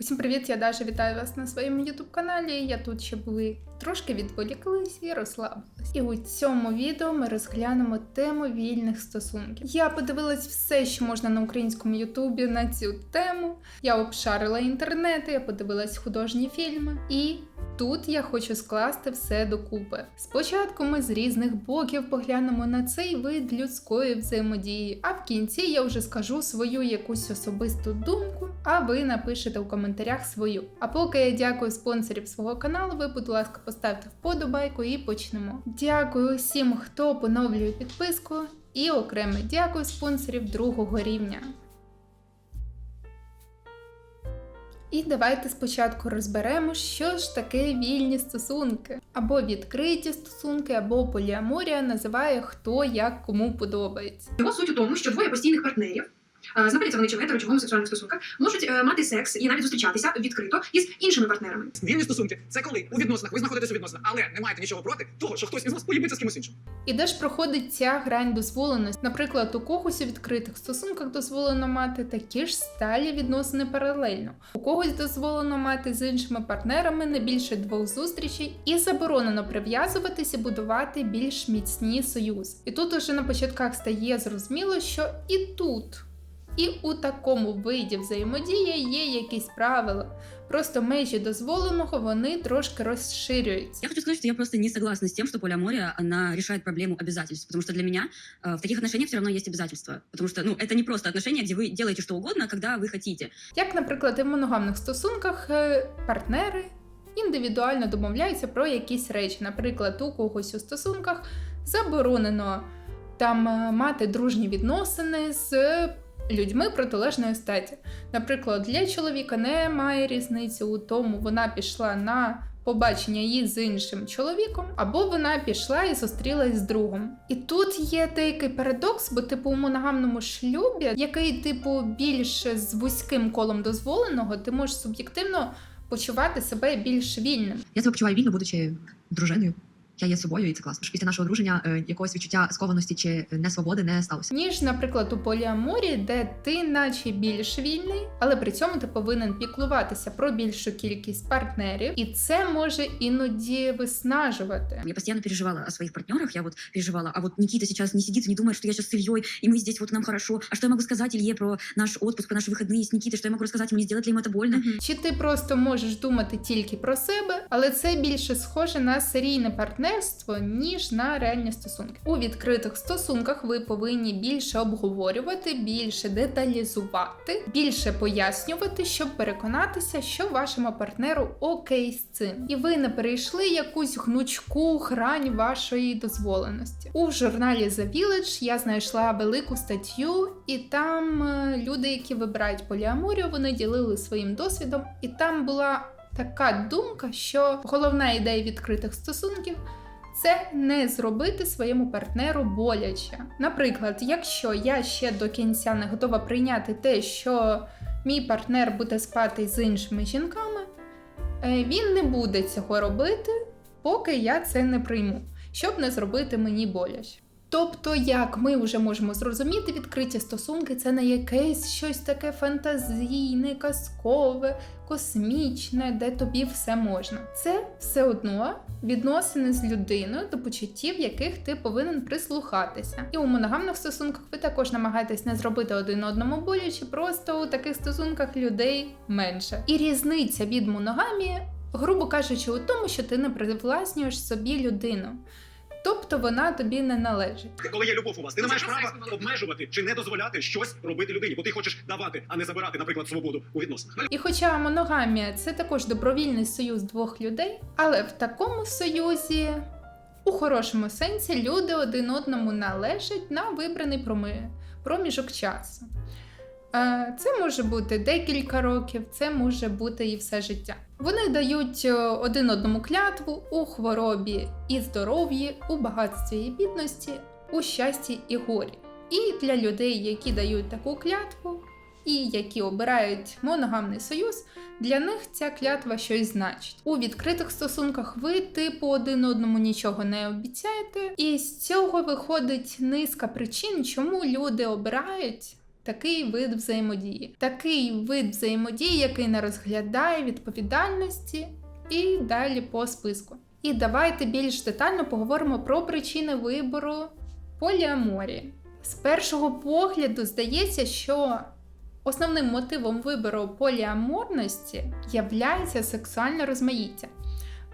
Усім привіт, я Даша, вітаю вас на своєму youtube каналі. Я тут, щоб ви трошки відволіклись і розслабились. І у цьому відео ми розглянемо тему вільних стосунків. Я подивилась все, що можна на українському ютубі на цю тему. Я обшарила інтернет, я подивилась художні фільми і. Тут я хочу скласти все докупи. Спочатку ми з різних боків поглянемо на цей вид людської взаємодії, а в кінці я вже скажу свою якусь особисту думку, а ви напишете у коментарях свою. А поки я дякую спонсорів свого каналу, ви, будь ласка, поставте вподобайку і почнемо. Дякую всім, хто поновлює підписку, і окреме дякую спонсорів другого рівня. І давайте спочатку розберемо, що ж таке вільні стосунки, або відкриті стосунки, або поліаморія називає хто як кому подобається. Його суть у тому, що двоє постійних партнерів. Е, Знаходяться вони чи в гетеро, гомосексуальних стосунках, можуть е, мати секс і навіть зустрічатися відкрито із іншими партнерами. Вільні стосунки це коли у відносинах ви знаходитесь у відносинах, але не маєте нічого проти того, що хтось із вас поїбиться з кимось іншим. І де ж проходить ця грань дозволеності? Наприклад, у когось у відкритих стосунках дозволено мати такі ж сталі відносини паралельно. У когось дозволено мати з іншими партнерами не більше двох зустрічей, і заборонено прив'язуватись і будувати більш міцні союзи. І тут уже на початках стає зрозуміло, що і тут. І у такому виді взаємодії є якісь правила. Просто межі дозволеного вони трошки розширюються. Я хочу сказать, что я просто не согласна с тем, что полиамория, она решает проблему обязательств. Потому что для меня э, в таких отношениях все равно есть обязательства. Потому что, ну, это не просто отношения, где вы делаете что угодно, когда вы хотите. Як, наприклад, і в моногамних стосунках е, партнери індивідуально домовляються про якісь речі. Наприклад, у когось у стосунках заборонено там е, мати дружні відносини з людьми протилежної статі. Наприклад, для чоловіка немає різниці у тому, вона пішла на побачення її з іншим чоловіком, або вона пішла і зустрілась з другом. І тут є деякий парадокс, бо типу у моногамному шлюбі, який типу більш з вузьким колом дозволеного, ти можеш суб'єктивно почувати себе більш вільним. Я себе почуваю вільно, будучи дружиною Я є собою, і це класно. Після нашого одруження е, якогось відчуття скованості чи несвободи не сталося. Ніж, наприклад, у поліаморі, де ти наче більш вільний, але при цьому ти повинен піклуватися про більшу кількість партнерів, і це може іноді виснажувати. Я постоянно переживала о своих партнерах. Я вот переживала, а вот Никита сейчас не сидит и не думает, что я сейчас с Ильей, и мы здесь вот нам хорошо. А что я могу сказать Илье про наш отпуск, про наши выходные с Никитой? Что я могу рассказать ему, не сделать ли ему это больно? Мгм. Чи ти просто можеш думати тільки про себе, але це більше схоже на серійне партнерство, ніж на реальні стосунки. У відкритих стосунках ви повинні більше обговорювати, більше деталізувати, більше пояснювати, щоб переконатися, що вашому партнеру окей з цим. І ви не перейшли якусь гнучку грань вашої дозволеності. У журналі The Village я знайшла велику статтю, і там е, люди, які вибирають поліаморію, вони ділили своїм досвідом, і там була така думка, що головна ідея відкритих стосунків. Це не зробити своєму партнеру боляче. Наприклад, якщо я ще до кінця не готова прийняти те, що мій партнер буде спати з іншими жінками, е, він не буде цього робити, поки я це не прийму, щоб не зробити мені боляче. Тобто, як ми вже можемо зрозуміти, відкриті стосунки це не якесь щось таке фантазійне, казкове, космічне, де тобі все можна. Це все одно відносини з людиною, до почуттів, яких ти повинен прислухатися. І у моногамних стосунках ви також намагаєтесь не зробити один одному боляче, просто у таких стосунках людей менше. І різниця від моногамії, грубо кажучи, у тому, що ти не привласнюєш собі людину. Тобто вона тобі не належить. Коли є любов у вас, ти не маєш права обмежувати чи не дозволяти щось робити людині, бо ти хочеш давати, а не забирати, наприклад, свободу у відносинах. І хоча моногамія це також добровільний союз двох людей, але в такому союзі, у хорошому сенсі, люди один одному належать на вибраний проми- проміжок часу. Е, Це може бути декілька років, це може бути і все життя. Вони дають е, один одному клятву у хворобі і здоров'ї, у багатстві і бідності, у щасті і горі. І для людей, які дають таку клятву, і які обирають моногамний союз, для них ця клятва щось значить. У відкритих стосунках ви, типу, один одному нічого не обіцяєте, і з цього виходить низка причин, чому люди обирають такий вид взаємодії. Такий вид взаємодії, який не розглядає відповідальності, і далі по списку. І давайте більш детально поговоримо про причини вибору поліаморії. З першого погляду здається, що основним мотивом вибору поліаморності являється сексуальне розмаїття.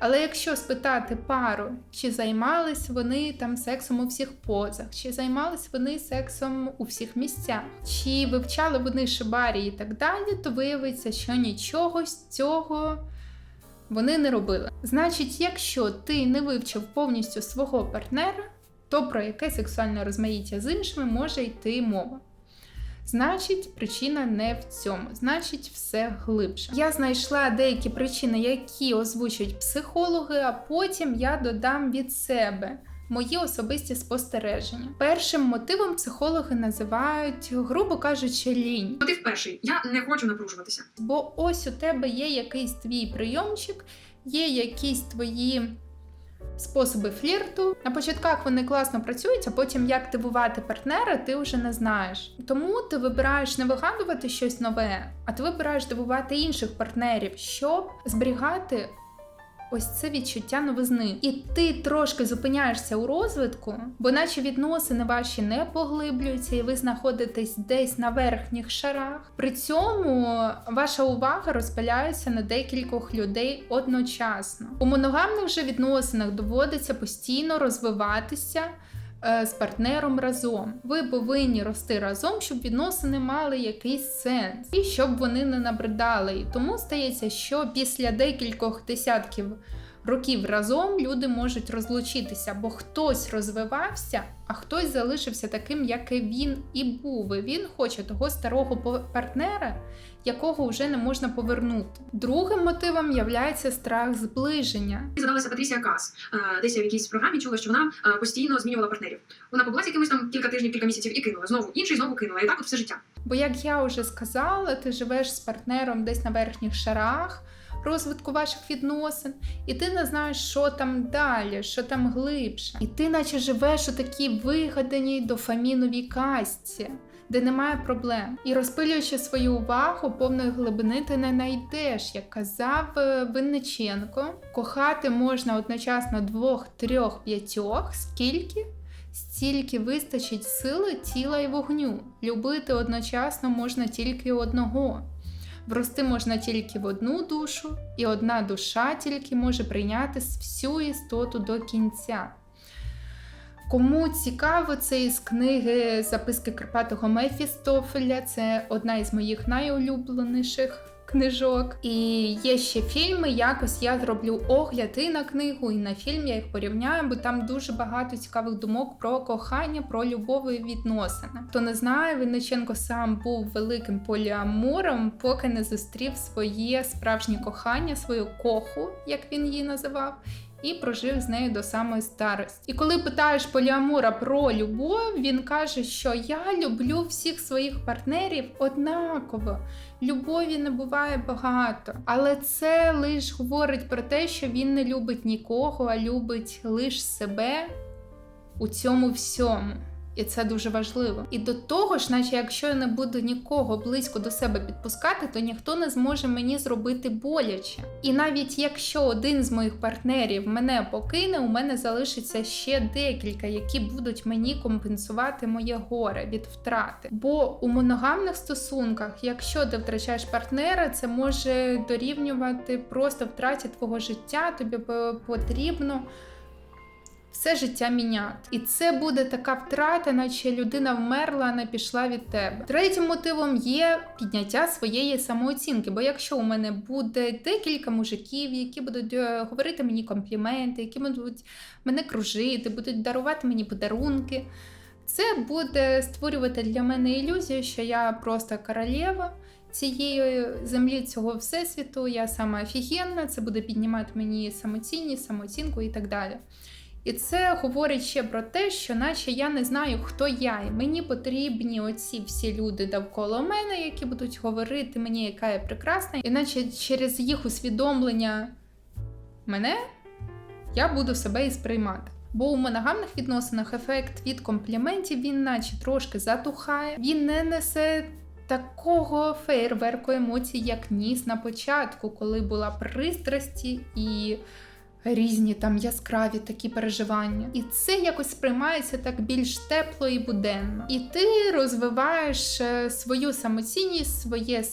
Але якщо спитати пару, чи займались вони там сексом у всіх позах, чи займались вони сексом у всіх місцях, чи вивчали вони шибарі і так далі, то виявиться, що нічого з цього вони не робили. Значить, якщо ти не вивчив повністю свого партнера, то про яке сексуальне розмаїття з іншими може йти мова. Значить, причина не в цьому, значить, все глибше. Я знайшла деякі причини, які озвучують психологи, а потім я додам від себе мої особисті спостереження. Першим мотивом психологи називають, грубо кажучи, лінь. Мотив перший. Я не хочу напружуватися. Бо ось у тебе є якийсь твій прийомчик, є якісь твої способи флірту. На початках вони класно працюють, а потім як дивувати партнера, ти вже не знаєш. Тому ти вибираєш не вигадувати щось нове, а ти вибираєш дивувати інших партнерів, щоб зберігати. Ось це відчуття новизни. І ти трошки зупиняєшся у розвитку, бо наче відносини ваші не поглиблюються, і ви знаходитесь десь на верхніх шарах. При цьому ваша увага розпиляється на декількох людей одночасно. У моногамних же відносинах доводиться постійно розвиватися. Е, З партнером разом. Ви повинні рости разом, щоб відносини мали якийсь сенс і щоб вони не набридали. Тому стається, що після декількох десятків років разом люди можуть розлучитися, бо хтось розвивався, а хтось залишився таким, як він і був. І він хоче того старого партнера, якого вже не можна повернути. Другим мотивом являється страх зближення. Задалася Патрісія Кас. Е, Десь я в якійсь програмі чула, що вона е, постійно змінювала партнерів. Вона побула з якимось там кілька тижнів, кілька місяців і кинула. Знову інший, знову кинула. І так от все життя. Бо, як я вже сказала, ти живеш з партнером десь на верхніх шарах розвитку ваших відносин, і ти не знаєш, що там далі, що там глибше. І ти, наче живеш у такій вигаданій дофаміновій касті. Де немає проблем, і розпилюючи свою увагу, повної глибини ти не знайдеш, як казав е, Винниченко. Кохати можна одночасно двох, трьох, п'ятьох, скільки Стільки вистачить сили тіла і вогню. Любити одночасно можна тільки одного. Врости можна тільки в одну душу, і одна душа тільки може прийняти всю істоту до кінця. Кому цікаво, це із книги Записки Карпатого Мефістофеля, це одна із моїх найулюбленіших книжок. І є ще фільми. Якось я зроблю огляд і на книгу, і на фільм. Я їх порівняю, бо там дуже багато цікавих думок про кохання, про любові відносини. Хто не знає, Винниченко сам був великим поліамором, поки не зустрів своє справжнє кохання, свою коху, як він її називав. І прожив з нею до самої старості. І коли питаєш Поліамура про любов, він каже, що я люблю всіх своїх партнерів однаково. Любові не буває багато, але це лише говорить про те, що він не любить нікого, а любить лише себе у цьому всьому. І це дуже важливо. І до того ж, наче якщо я не буду нікого близько до себе підпускати, то ніхто не зможе мені зробити боляче. І навіть якщо один з моїх партнерів мене покине, у мене залишиться ще декілька, які будуть мені компенсувати моє горе від втрати. Бо у моногамних стосунках, якщо ти втрачаєш партнера, це може дорівнювати просто втраті твого життя. Тобі потрібно все життя міняти. І це буде така втрата, наче людина вмерла, не пішла від тебе. Третім мотивом є підняття своєї самооцінки. Бо якщо у мене буде декілька мужиків, які будуть е, говорити мені компліменти, які будуть мене кружити, будуть дарувати мені подарунки. Це буде створювати для мене ілюзію, що я просто королева цієї землі, цього всесвіту, я сама офігенна, це буде піднімати мені самоцінність, самооцінку і так далі. І це говорить ще про те, що наче я не знаю, хто я, і мені потрібні оці всі люди довкола мене, які будуть говорити мені, яка я прекрасна, іначе через їх усвідомлення мене я буду себе і сприймати. Бо у моногамних відносинах ефект від компліментів він наче трошки затухає, він не несе такого фейерверку емоцій, як ніс на початку, коли була пристрасті і різні там яскраві такі переживання. І це якось сприймається так більш тепло і буденно. І ти розвиваєш е, свою самоцінність, своє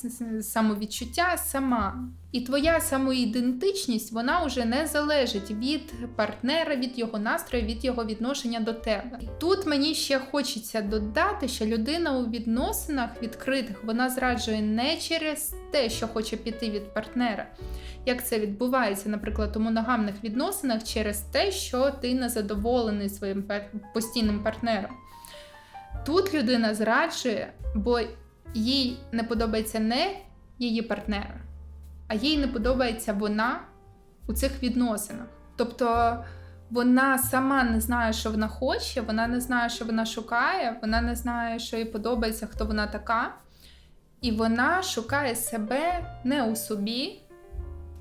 самовідчуття сама. І твоя самоідентичність вона вже не залежить від партнера, від його настрою, від його відношення до тебе. І тут мені ще хочеться додати, що людина у відносинах відкритих вона зраджує не через те, що хоче піти від партнера. Як це відбувається, наприклад, у моногамних відносинах через те, що ти не задоволений своїм постійним партнером. Тут людина зраджує, бо їй не подобається не її партнер, а їй не подобається вона у цих відносинах. Тобто вона сама не знає, що вона хоче, вона не знає, що вона шукає, вона не знає, що їй подобається, хто вона така. І вона шукає себе не у собі,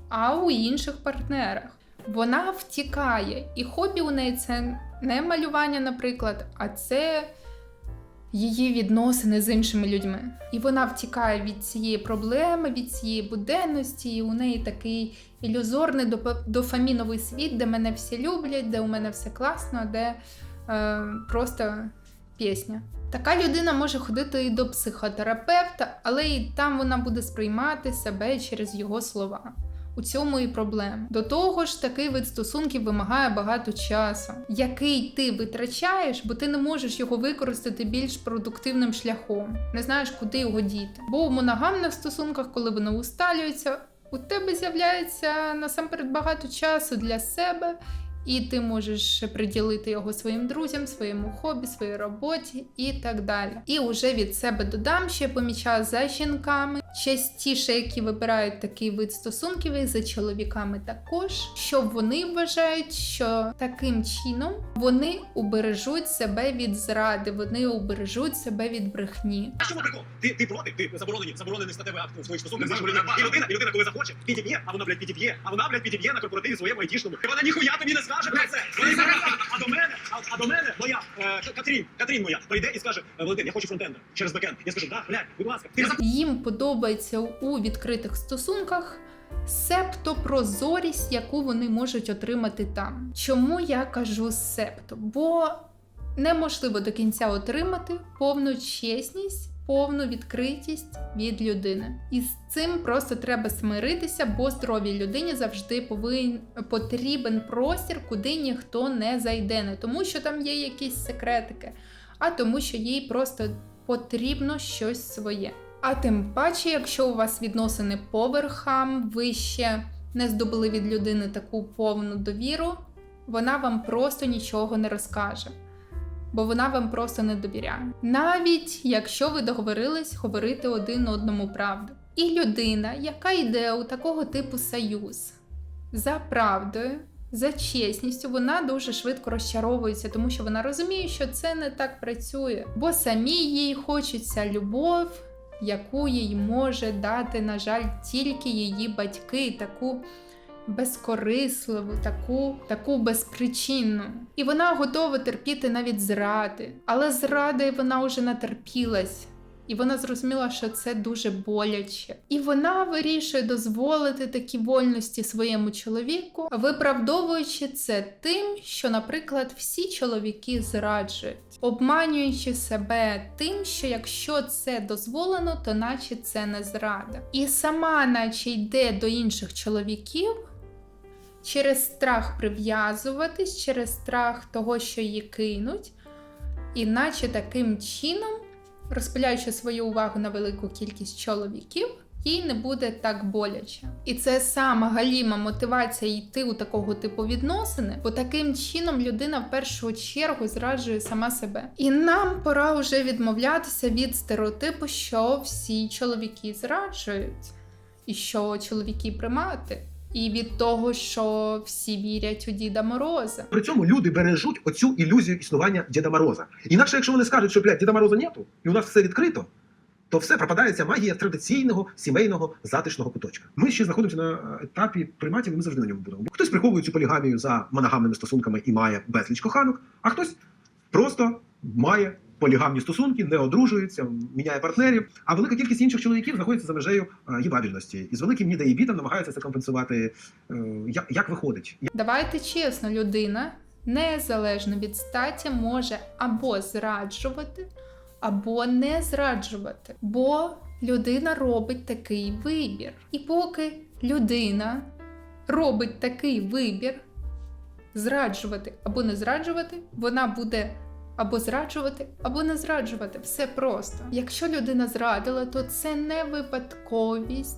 а у інших партнерах. Вона втікає, і хобі у неї це не малювання, наприклад, а це її відносини з іншими людьми. І вона втікає від цієї проблеми, від цієї буденності, і у неї такий ілюзорний дофаміновий світ, де мене всі люблять, де у мене все класно, де е, просто пісня. Така людина може ходити і до психотерапевта, але і там вона буде сприймати себе через його слова. У цьому і проблема. До того ж, такий вид стосунків вимагає багато часу, який ти витрачаєш, бо ти не можеш його використати більш продуктивним шляхом. Не знаєш, куди його діти. Бо у моногамних стосунках, коли вони усталюються, у тебе з'являється насамперед багато часу для себе, і ти можеш приділити його своїм друзям, своєму хобі, своїй роботі і так далі. І уже від себе додам, що я помічаю за жінками, частіше, які вибирають такий вид стосунків, і за чоловіками також, що вони вважають, що таким чином вони убережуть себе від зради, вони убережуть себе від брехні. А чому прикол? Ти, ти проти, ти заборонені, заборонений статевий акт у своїх стосунках. з іншими. І людина, і людина, коли захоче, підіб'є, а вона, блядь, підіб'є, а вона, блядь, підіб'є на корпоративі своєму айтішному. І вона ніхуя тобі не скаже про це. Вона не а до мене, а, а до мене моя, е, Катрін, Катрін моя, прийде і скаже, «Е, Валентин, я хочу фронтенда через бекенд. Я скажу, да, блядь, будь ласка, ти Їм подобається у відкритих стосунках. Септо прозорість, яку вони можуть отримати там. Чому я кажу септо? Бо неможливо до кінця отримати повну чесність, повну відкритість від людини. І з цим просто треба смиритися, бо здоровій людині завжди повин... потрібен простір, куди ніхто не зайде. Не тому, що там є якісь секретики, а тому, що їй просто потрібно щось своє. А тим паче, якщо у вас відносини по верхам, ви ще не здобули від людини таку повну довіру, вона вам просто нічого не розкаже, бо вона вам просто не довіряє. Навіть якщо ви договорились говорити один одному правду. І людина, яка йде у такого типу союз за правдою, за чесністю, вона дуже швидко розчаровується, тому що вона розуміє, що це не так працює, бо самій їй хочеться любов яку їй може дати, на жаль, тільки її батьки, таку безкорисливу, таку, таку безпричинну. І вона готова терпіти навіть зради. Але зради вона вже натерпілась. І вона зрозуміла, що це дуже боляче. І вона вирішує дозволити такі вольності своєму чоловіку, виправдовуючи це тим, що, наприклад, всі чоловіки зраджують, обманюючи себе тим, що якщо це дозволено, то наче це не зрада. І сама, наче йде до інших чоловіків. Через страх прив'язуватись, через страх того, що її кинуть, іначе таким чином розпиляючи свою увагу на велику кількість чоловіків, їй не буде так боляче. І це сама галіма мотивація йти у такого типу відносини, бо таким чином людина в першу чергу зраджує сама себе. І нам пора вже відмовлятися від стереотипу, що всі чоловіки зраджують, і що чоловіки примати. І від того, що всі вірять у Діда Мороза. При цьому люди бережуть оцю ілюзію існування Діда Мороза. Інакше, якщо вони скажуть, що блядь, Діда Мороза нету, і у нас все відкрито, то все пропадається магія традиційного сімейного затишного куточка. Ми ще знаходимося на етапі приматів, і ми завжди на ньому будемо. Хтось приховує цю полігамію за моногамними стосунками і має безліч коханок, а хтось просто має полігамні стосунки, не одружується, міняє партнерів. А велика кількість інших чоловіків знаходиться за межею е, їбабільності. І з великим нідаєбітом намагаються це компенсувати. Е, як, як виходить? Давайте чесно, людина незалежно від статі може або зраджувати, або не зраджувати. Бо людина робить такий вибір. І поки людина робить такий вибір зраджувати або не зраджувати, вона буде. Або зраджувати, або не зраджувати. Все просто. Якщо людина зрадила, то це не випадковість,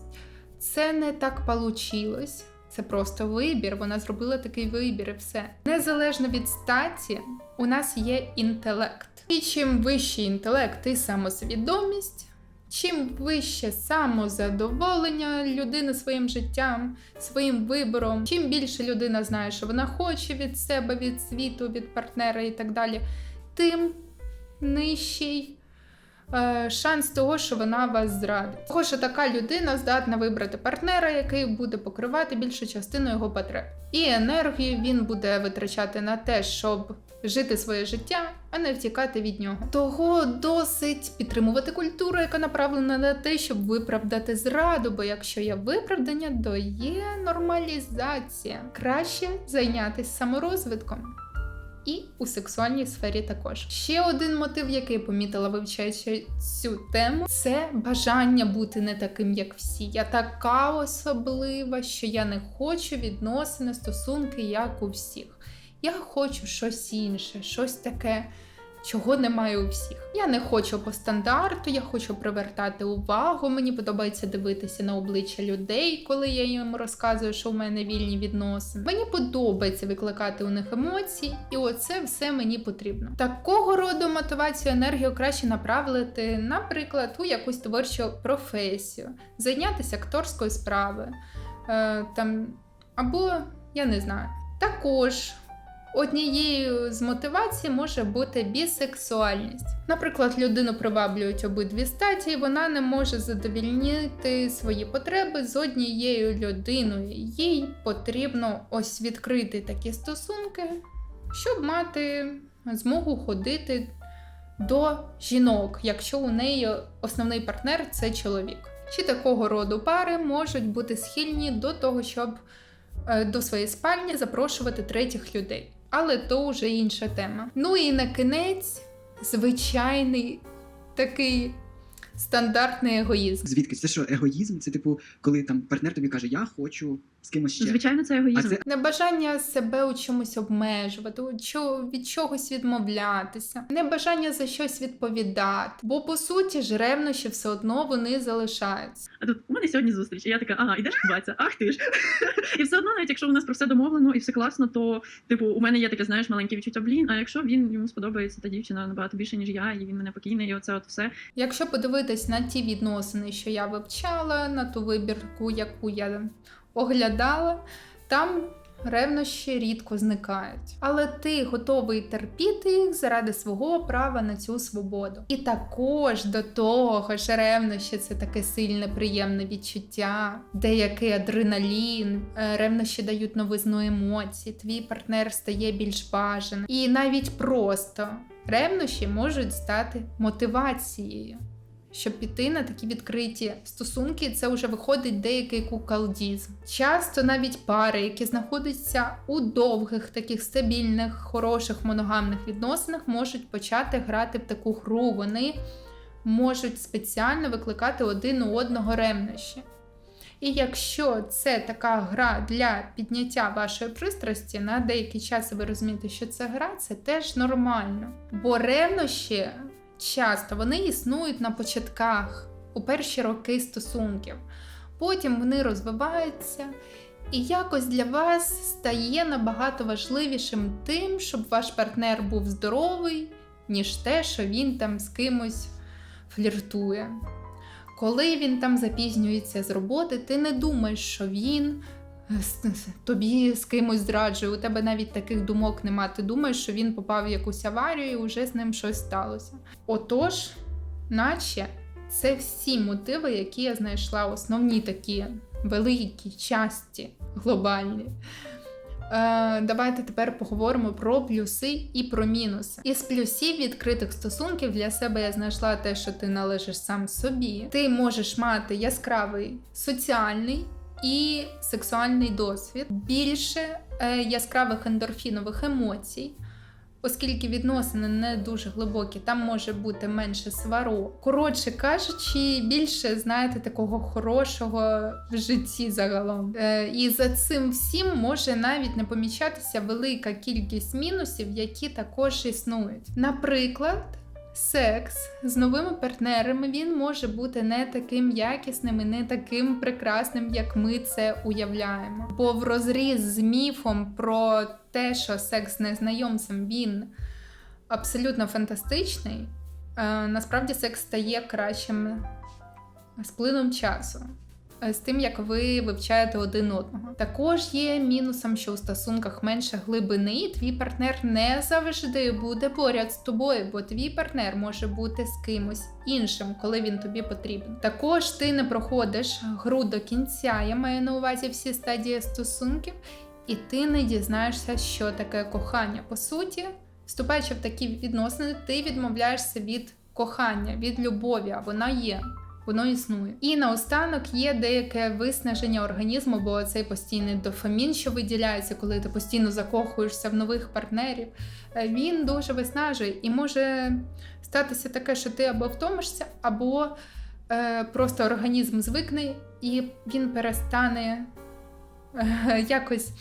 це не так получилось. Це просто вибір. Вона зробила такий вибір і все. Незалежно від статі, у нас є інтелект. І чим вищий інтелект і самосвідомість, чим вище самозадоволення людини своїм життям, своїм вибором, чим більше людина знає, що вона хоче від себе, від світу, від партнера і так далі, тим нижчий е, шанс того, що вона вас зрадить. Того, що така людина здатна вибрати партнера, який буде покривати більшу частину його потреб. І енергію він буде витрачати на те, щоб жити своє життя, а не втікати від нього. Того досить підтримувати культуру, яка направлена на те, щоб виправдати зраду. Бо якщо є виправдання, то є нормалізація. Краще зайнятися саморозвитком. І у сексуальній сфері також. Ще один мотив, який помітила, вивчаючи цю тему, це бажання бути не таким, як всі. Я така особлива, що я не хочу відносини, стосунки, як у всіх. Я хочу щось інше, щось таке, чого немає у всіх. Я не хочу по стандарту, я хочу привертати увагу. Мені подобається дивитися на обличчя людей, коли я їм розказую, що у мене вільні відносини. Мені подобається викликати у них емоції, і оце все мені потрібно. Такого роду мотивацію енергію краще направити, наприклад, у якусь творчу професію, зайнятися акторською справою, е, там або я не знаю. Також Однією з мотивацій може бути бісексуальність. Наприклад, людину приваблюють обидві статі, і вона не може задовільнити свої потреби з однією людиною. Їй потрібно ось відкрити такі стосунки, щоб мати змогу ходити до жінок, якщо у неї основний партнер це чоловік. Чи такого роду пари можуть бути схильні до того, щоб е, до своєї спальні запрошувати третіх людей. Але то вже інша тема. Ну і на кінець звичайний такий стандартний егоїзм. Звідки це що егоїзм? Це типу, коли там партнер тобі каже, я хочу з кимось ще. Звичайно, це егоїзм. Це Небажання себе у чомусь обмежувати, у чо- від чогось відмовлятися, небажання за щось відповідати. Бо по суті ж ревнощі все одно вони залишаються. А тут у мене сьогодні зустріч, і я така, ага, ідеш купатися, ах ти ж. і все одно, навіть якщо у нас про все домовлено і все класно, то типу у мене є таке, знаєш, маленьке відчуття, блін. А якщо він йому сподобається та дівчина набагато більше, ніж я, і він мене покійний, і оце от все. Якщо подивитись на ті відносини, що я вивчала, на ту вибірку, яку я оглядала, там ревнощі рідко зникають. Але ти готовий терпіти їх заради свого права на цю свободу. І також до того ж ревнощі це таке сильне, приємне відчуття, деякий адреналін, е, ревнощі дають новизну емоцій, твій партнер стає більш бажаним. І навіть просто ревнощі можуть стати мотивацією щоб піти на такі відкриті стосунки, це вже виходить деякий кукалдізм. Часто навіть пари, які знаходяться у довгих, таких стабільних, хороших моногамних відносинах, можуть почати грати в таку гру. Вони можуть спеціально викликати один у одного ревнощі. І якщо це така гра для підняття вашої пристрасті, на деякий час ви розумієте, що це гра, це теж нормально. Бо ревнощі часто вони існують на початках, у перші роки стосунків. Потім вони розвиваються, і якось для вас стає набагато важливішим тим, щоб ваш партнер був здоровий, ніж те, що він там з кимось фліртує. Коли він там запізнюється з роботи, ти не думаєш, що він тобі з кимось зраджує. У тебе навіть таких думок нема. Ти думаєш, що він попав в якусь аварію і вже з ним щось сталося. Отож, наче Це всі мотиви, які я знайшла, основні такі великі, часті, глобальні. Е, давайте тепер поговоримо про плюси і про мінуси. Із плюсів відкритих стосунків для себе я знайшла те, що ти належиш сам собі. Ти можеш мати яскравий соціальний і сексуальний досвід, більше е, яскравих ендорфінових емоцій. Оскільки відносини не дуже глибокі, там може бути менше сварок. Коротше кажучи, більше знаєте такого хорошого в житті загалом. Е, і за цим всім може навіть не помічатися велика кількість мінусів, які також існують. Наприклад. Секс з новими партнерами він може бути не таким якісним і не таким прекрасним, як ми це уявляємо. Бо в розріз з міфом про те, що секс з незнайомцем він абсолютно фантастичний, е, насправді секс стає кращим з плином часу. Е, З тим, як ви вивчаєте один одного. Також є мінусом, що у стосунках менше глибини, і твій партнер не завжди буде поряд з тобою, бо твій партнер може бути з кимось іншим, коли він тобі потрібен. Також ти не проходиш гру до кінця, я маю на увазі всі стадії стосунків, і ти не дізнаєшся, що таке кохання. По суті, вступаючи в такі відносини, ти відмовляєшся від кохання, від любові, а вона є. Воно існує. І наостанок є деяке виснаження організму, бо цей постійний дофамін, що виділяється, коли ти постійно закохуєшся в нових партнерів, е, він дуже виснажує і може статися таке, що ти або втомишся, або е, просто організм звикне і він перестане е, якось.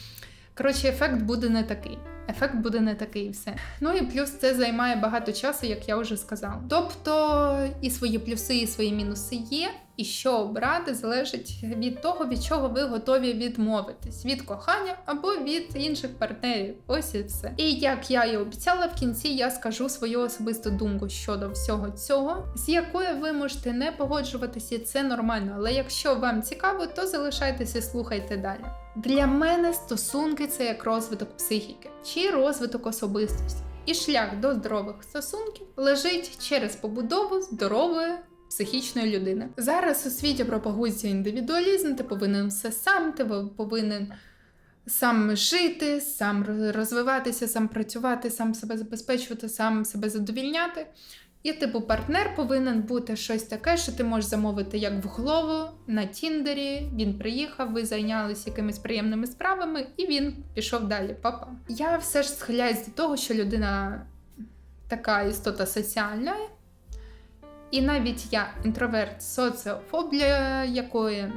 Коротше, ефект буде не такий. Ефект буде не такий все. Ну і плюс це займає багато часу, як я вже сказала. Тобто і свої плюси, і свої мінуси є, і що обрати залежить від того, від чого ви готові відмовитись: від кохання або від інших партнерів. Ось і все. І як я і обіцяла, в кінці я скажу свою особисту думку щодо всього цього, з якою ви можете не погоджуватися, це нормально. Але якщо вам цікаво, то залишайтеся слухайте далі. Для мене стосунки це як розвиток психіки чи розвиток особистості. І шлях до здорових стосунків лежить через побудову здорової психічної людини. Зараз у світі пропагується індивідуалізм, ти повинен все сам, ти повинен сам жити, сам розвиватися, сам працювати, сам себе забезпечувати, сам себе задовільняти. І, типу, партнер повинен бути щось таке, що ти можеш замовити як в голову на Тіндері. Він приїхав, ви зайнялися якимись приємними справами, і він пішов далі. Папа. Я все ж схиляюсь до того, що людина така істота соціальна. І навіть я інтроверт, соціофоб, для якої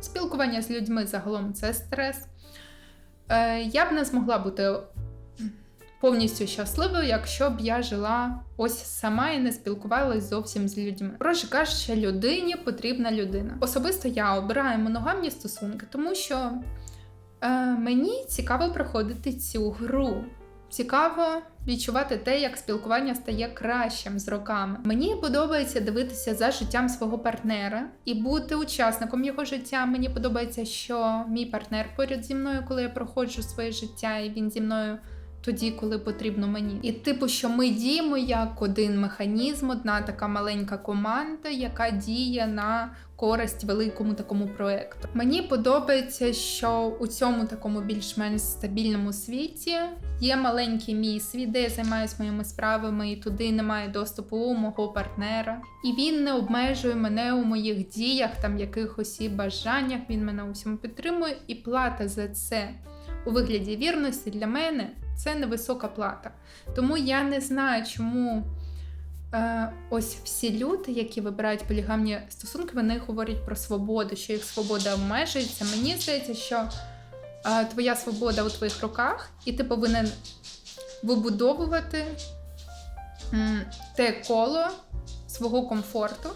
спілкування з людьми загалом це стрес. Е, Я б не змогла бути повністю щасливою, якщо б я жила ось сама і не спілкувалась зовсім з людьми. Проще кажучи, людині потрібна людина. Особисто я обираю моногамні стосунки, тому що е, мені цікаво проходити цю гру. Цікаво відчувати те, як спілкування стає кращим з роками. Мені подобається дивитися за життям свого партнера і бути учасником його життя. Мені подобається, що мій партнер поряд зі мною, коли я проходжу своє життя, і він зі мною тоді, коли потрібно мені. І типу, що ми діємо як один механізм, одна така маленька команда, яка діє на користь великому такому проекту. Мені подобається, що у цьому такому більш-менш стабільному світі є маленький мій світ, де я займаюся моїми справами, і туди немає доступу у мого партнера. І він не обмежує мене у моїх діях, там якихось і бажаннях. Він мене у всьому підтримує, і плата за це у вигляді вірності для мене це невисока плата. Тому я не знаю, чому е, ось всі люди, які вибирають полігамні стосунки, вони говорять про свободу, що їх свобода обмежується. Мені здається, що е, твоя свобода у твоїх руках, і ти повинен вибудовувати м, те коло свого комфорту,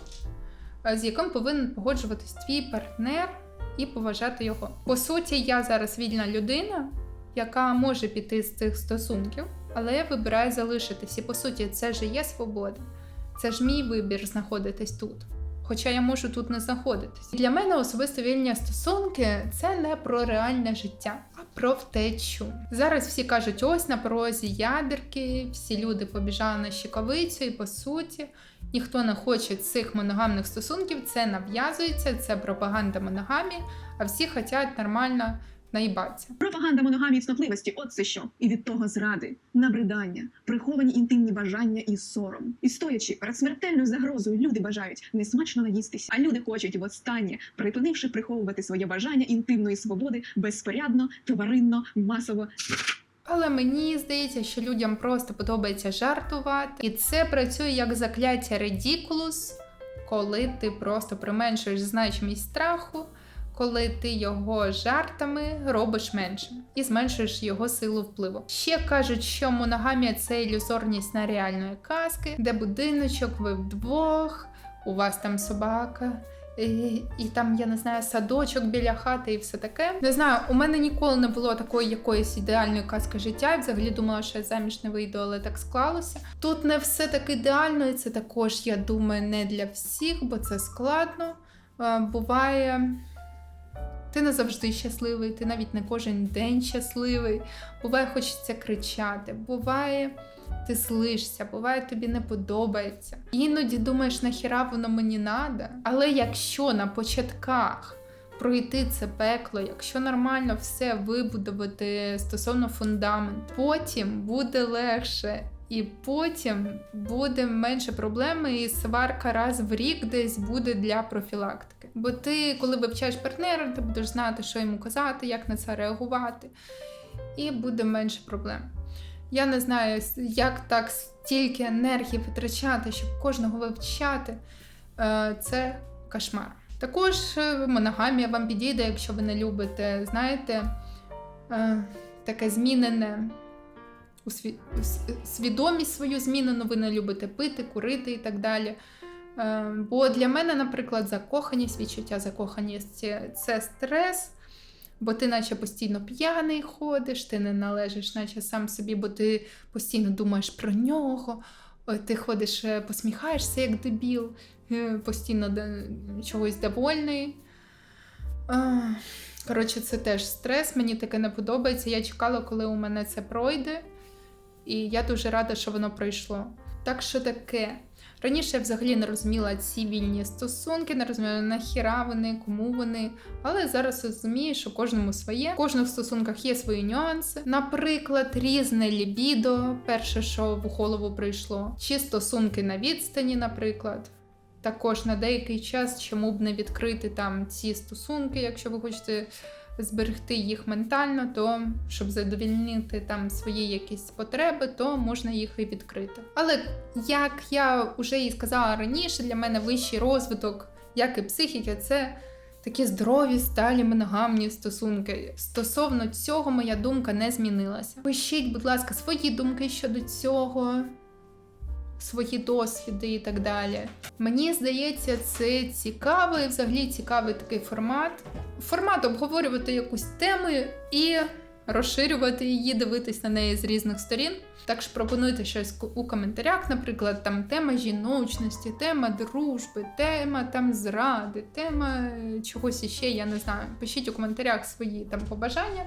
е, з яким повинен погоджуватись твій партнер і поважати його. По суті, я зараз вільна людина, яка може піти з цих стосунків, але я вибираю залишитись. І по суті, це ж є свобода. Це ж мій вибір знаходитись тут. Хоча я можу тут не знаходитись. Для мене особисто вільні стосунки це не про реальне життя, а про втечу. Зараз всі кажуть, ось на порозі ядерки, всі люди побіжали на щекавицю, і по суті, ніхто не хоче цих моногамних стосунків, це нав'язується, це пропаганда моногамії, а всі хочуть нормально наїбатися. Пропаганда моногамії цнотливості – от це що. І від того зради, набридання, приховані інтимні бажання і сором. І стоячи перед смертельною загрозою, люди бажають несмачно наїстися, а люди хочуть востаннє, припинивши приховувати своє бажання інтимної свободи безпорядно, тваринно, масово Але мені здається, що людям просто подобається жартувати, і це працює як закляття редікулус, коли ти просто применшуєш значимість страху, коли ти його жартами робиш меншим і зменшуєш його силу впливу. Ще кажуть, що моногамія це ілюзорність на реальної казки, де будиночок, ви вдвох, у вас там собака. І, і там, я не знаю, садочок біля хати і все таке. Не знаю, у мене ніколи не було такої якоїсь ідеальної казки життя. Я взагалі думала, що я заміж не вийду, але так склалося. Тут не все так ідеально, і це також, я думаю, не для всіх, бо це складно. Е, Буває. Ти не завжди щасливий, ти навіть не кожен день щасливий. Буває, хочеться кричати, буває, ти злишся, буває, тобі не подобається. Іноді думаєш, нахіра воно мені надо. Але якщо на початках пройти це пекло, якщо нормально все вибудувати стосовно фундаменту, потім буде легше. І потім буде менше проблеми, і сварка раз в рік десь буде для профілактики. Бо ти, коли вивчаєш партнера, ти будеш знати, що йому казати, як на це реагувати, і буде менше проблем. Я не знаю, як так стільки енергії витрачати, щоб кожного вивчати. Е, Це кошмар. Також е, моногамія вам підійде, якщо ви не любите, знаєте, е, таке змінене свідомість свою змінену, ви не любите пити, курити і так далі. Е, Бо для мене, наприклад, закоханість, відчуття закоханості це стрес, бо ти наче постійно п'яний ходиш, ти не належиш, наче сам собі, бо ти постійно думаєш про нього. Е, Ти ходиш, е, посміхаєшся як дебіл, е, постійно чогось довольний. Коротше, це теж стрес, мені таке не подобається. Я чекала, коли у мене це пройде, і я дуже рада, що воно пройшло. Так що таке. Раніше я взагалі не розуміла ці вільні стосунки, не розуміла нахіра вони, кому вони. Але зараз розумію, що кожному своє. В кожних стосунках є свої нюанси. Наприклад, різне лібідо, перше, що в голову прийшло, чи стосунки на відстані, наприклад. Також на деякий час, чому б не відкрити там ці стосунки, якщо ви хочете зберегти їх ментально, то щоб задовільнити там свої якісь потреби, то можна їх і відкрити. Але як я вже і сказала раніше, для мене вищий розвиток, як і психіки, це такі здорові, сталі, моногамні стосунки. Стосовно цього, моя думка не змінилася. Пишіть, будь ласка, свої думки щодо цього. Свої досвіди і так далі. Мені здається, це цікавий, взагалі цікавий такий формат. Формат обговорювати якусь тему і розширювати її, дивитись на неї з різних сторін. Так що пропонуйте щось у коментарях, наприклад, там тема жіночності, тема дружби, тема там зради, тема е, чогось іще, я не знаю. Пишіть у коментарях свої там побажання.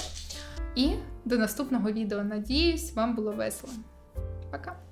І до наступного відео. Надіюсь, вам було весело. Пока!